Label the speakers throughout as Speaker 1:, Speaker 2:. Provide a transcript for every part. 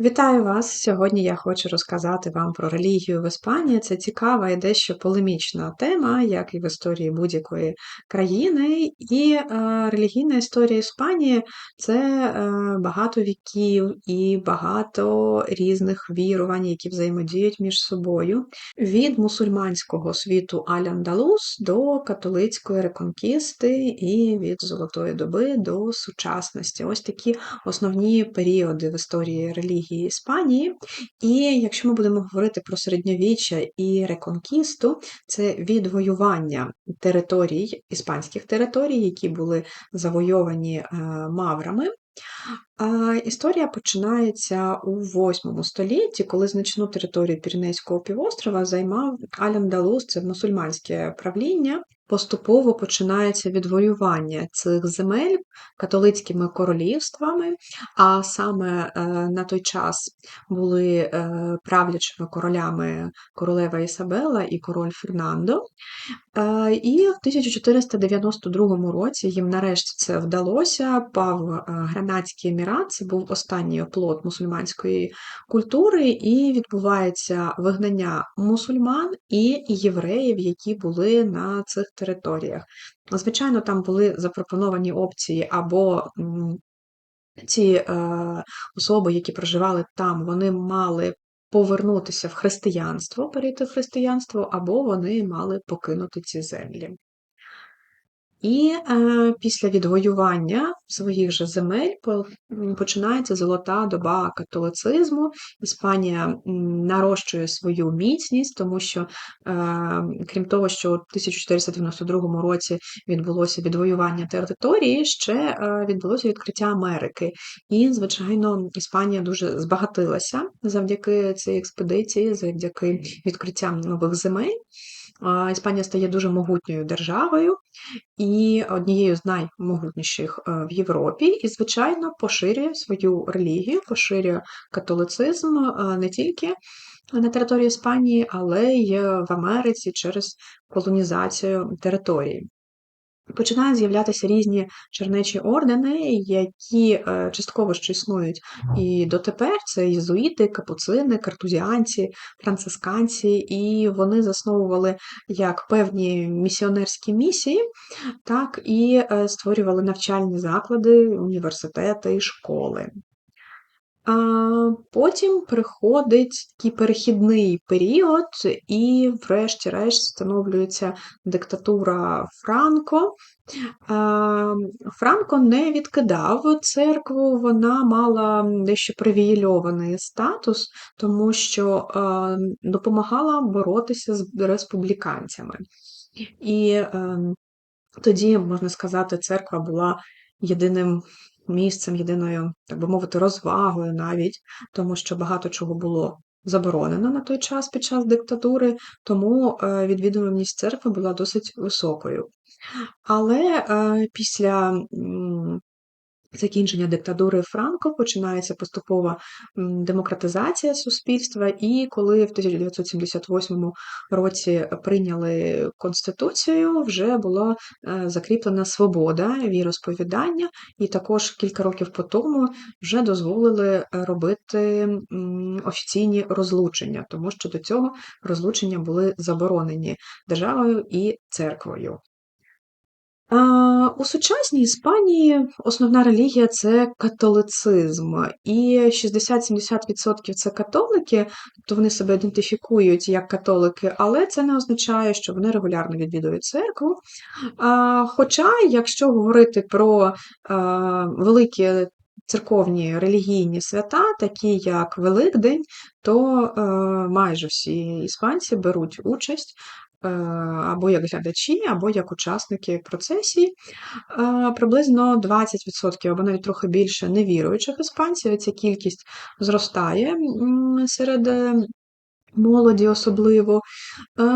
Speaker 1: Вітаю вас! Сьогодні я хочу розказати вам про релігію в Іспанії. Це цікава і дещо полемічна тема, як і в історії будь-якої країни. І е, релігійна історія Іспанії це е, багато віків і багато різних вірувань, які взаємодіють між собою. Від мусульманського світу Аль-Андалус до католицької реконкісти і від Золотої доби до сучасності. Ось такі основні періоди в історії релігії релігії Іспанії. І якщо ми будемо говорити про середньовіччя і реконкісту, це відвоювання територій, іспанських територій, які були завойовані е, маврами. Історія починається у 8 столітті, коли значну територію Піренейського півострова займав Аль-Андалус, це мусульманське правління. Поступово починається відвоювання цих земель католицькими королівствами, а саме е, на той час були е, правлячими королями королева Ісабела і король Фернандо. Е, і в 1492 році їм нарешті це вдалося. Пав Гранадський емірат, це був останній оплот мусульманської культури, і відбувається вигнання мусульман і євреїв, які були на цих територіях. Звичайно, там були запропоновані опції або ці е, особи, які проживали там, вони мали повернутися в християнство, перейти в християнство, або вони мали покинути ці землі. І е, після відвоювання своїх же земель починається золота доба католицизму. Іспанія нарощує свою міцність, тому що, е, крім того, що у 1492 році відбулося відвоювання території, ще е, відбулося відкриття Америки. І, звичайно, Іспанія дуже збагатилася завдяки цій експедиції, завдяки відкриттям нових земель. Іспанія стає дуже могутньою державою і однією з наймогутніших е, в Європі, і, звичайно, поширює свою релігію, поширює католицизм е, не тільки на території Іспанії, але й в Америці через колонізацію території. Починають з'являтися різні чернечі ордени, які е, частково ще існують і дотепер. Це єзуїти, капуцини, картузіанці, францисканці, і вони засновували як певні місіонерські місії, так і е, створювали навчальні заклади, університети школи. Потім приходить такий перехідний період, і, врешті-решт, встановлюється диктатура Франко. Франко не відкидав церкву, вона мала дещо привілейований статус, тому що допомагала боротися з республіканцями. І ем, тоді, можна сказати, церква була єдиним місцем, єдиною, так би мовити, розвагою навіть, тому що багато чого було заборонено на той час під час диктатури, тому е, відвідуваність церкви була досить високою. Але е, після закінчення диктатури Франко починається поступова демократизація суспільства, і коли в 1978 році прийняли конституцію, вже була е, закріплена свобода віросповідання, і також кілька років по тому вже дозволили робити офіційні розлучення, тому що до цього розлучення були заборонені державою і церквою. У сучасній Іспанії основна релігія це католицизм, і 60-70% це католики, тобто вони себе ідентифікують як католики, але це не означає, що вони регулярно відвідують церкву. Хоча, якщо говорити про великі церковні релігійні свята, такі як Великдень, то майже всі іспанці беруть участь або як глядачі, або як учасники процесії. Е, приблизно 20% або навіть трохи більше невіруючих іспанців. Ця кількість зростає серед е, молоді особливо.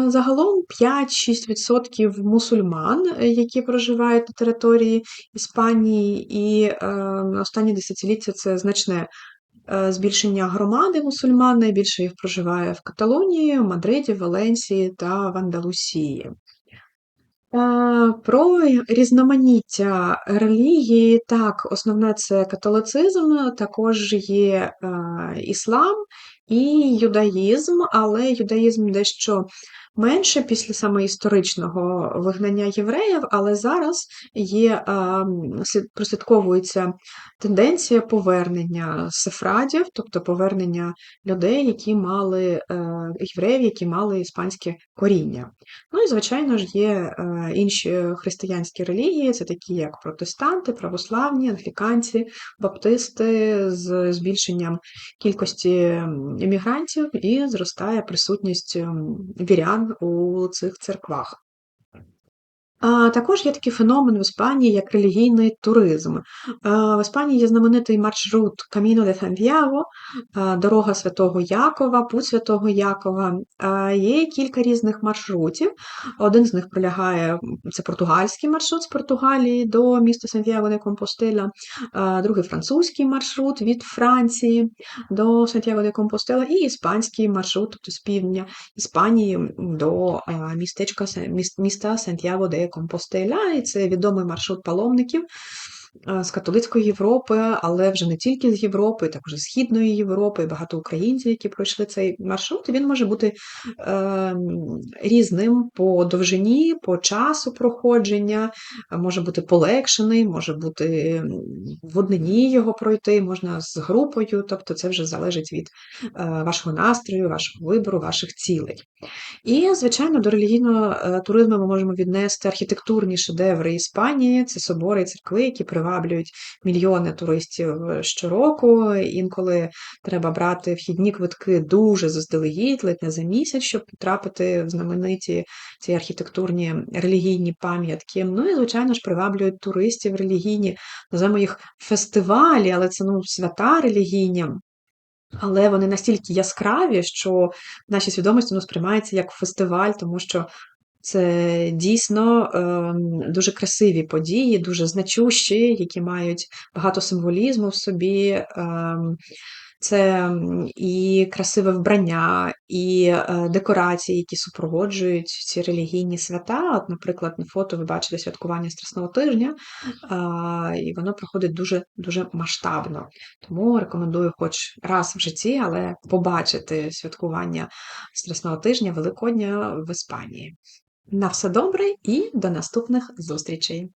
Speaker 1: Загалом 5-6% мусульман, які проживають на території Іспанії, і останні десятиліття це значне Е, збільшення громади мусульман, найбільше їх проживає в Каталонії, Мадриді, Валенсії та в Андалусії. Е, Про різноманіття релігії, так, основне це католицизм, також є е, іслам і юдаїзм, але юдаїзм дещо менше після саме історичного вигнання євреїв, але зараз є прослідковується тенденція повернення сефрадів, тобто повернення людей, які мали е, євреїв, які мали іспанське коріння. Ну і, звичайно ж, є е, інші християнські релігії, це такі як протестанти, православні, англіканці, баптисти з збільшенням кількості іммігрантів і зростає присутність вірян у цих церквах. Також є такий феномен в Іспанії, як релігійний туризм. В Іспанії є знаменитий маршрут de Santiago, а, дорога Святого Якова, Путь Святого Якова. Є кілька різних маршрутів. Один з них пролягає, це португальський маршрут з Португалії до міста Сантьяго де Компостела, другий французький маршрут від Франції до Сантьяго де Компостела, і іспанський маршрут, тобто з півдня Іспанії до містечка міста Сантьяго де Компостеля, і це відомий маршрут паломників з католицької Європи, але вже не тільки з Європи, також з Східної Європи, багато українців, які пройшли цей маршрут. Він може бути е, різним по довжині, по часу проходження, може бути полегшений, може бути м, в однині його пройти, можна з групою, тобто це вже залежить від е, вашого настрою, вашого вибору, ваших цілей. І, звичайно, до релігійного е, туризму ми можемо віднести архітектурні шедеври Іспанії, це собори і церкви, які приваблюють мільйони туристів е, щороку. Інколи треба брати вхідні квитки дуже заздалегідь, ледь не за місяць, щоб потрапити в знамениті ці архітектурні релігійні пам'ятки. Ну і, звичайно ж, приваблюють туристів релігійні, називаємо їх фестивалі, але це ну, свята релігійні. Але вони настільки яскраві, що в нашій свідомості воно сприймається як фестиваль, тому що це дійсно ем, дуже красиві події, дуже значущі, які мають багато символізму в собі. Ем, це і красиве вбрання, і е, декорації, які супроводжують ці релігійні свята. От, наприклад, на фото ви бачите святкування Страсного тижня, і воно проходить дуже дуже масштабно. Тому рекомендую, хоч раз в житті, але побачити святкування Страсного тижня Великодня в Іспанії. На все добре і до наступних зустрічей!